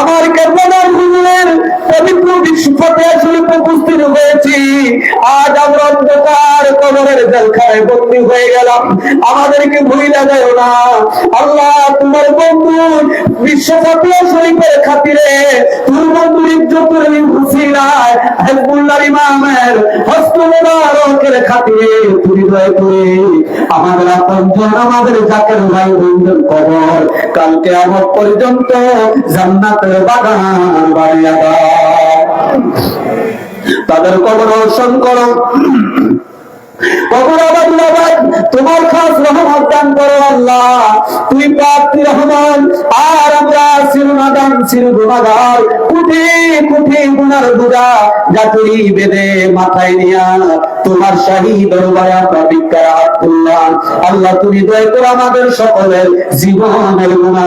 আমার কেবলার হুজুরের পবিত্র আসলে উপস্থিত হয়েছি। আজ আমরা অন্ধকার কবরের জেলখানায় বন্দী হয়ে গেলাম। আমাদেরকে ভুলিয়া যায় না। আল্লাহ, তোমার বন্ধু বিশ্বপথে শরীফের খাতিরে তোর বন্ধুর ইজ্জতের হুসিনায়, হেজবুল্লাহ ইমামের হস্ত মোবারকের খাতিরে আমাদের আপনজন আমাদের ভাই বন্ধুর কবর কালকে আমার পর্যন্ত জান্নাতের বাগান বাড়িয়া তাদের কবর রোশন করো তোমার খাস রহমত দান করো আল্লাহ তুই প্রাপ্তি রহমান আর আমরা শিরু গুণাগার কুটি কুটি গুনার গুড়া জাতুরি বেদে মাথায় নিয়া তোমার শাহী দরবারে আমরা ভিক্ষার হাত আল্লাহ তুমি দয়া করে আমাদের সকলের জীবনের গুণা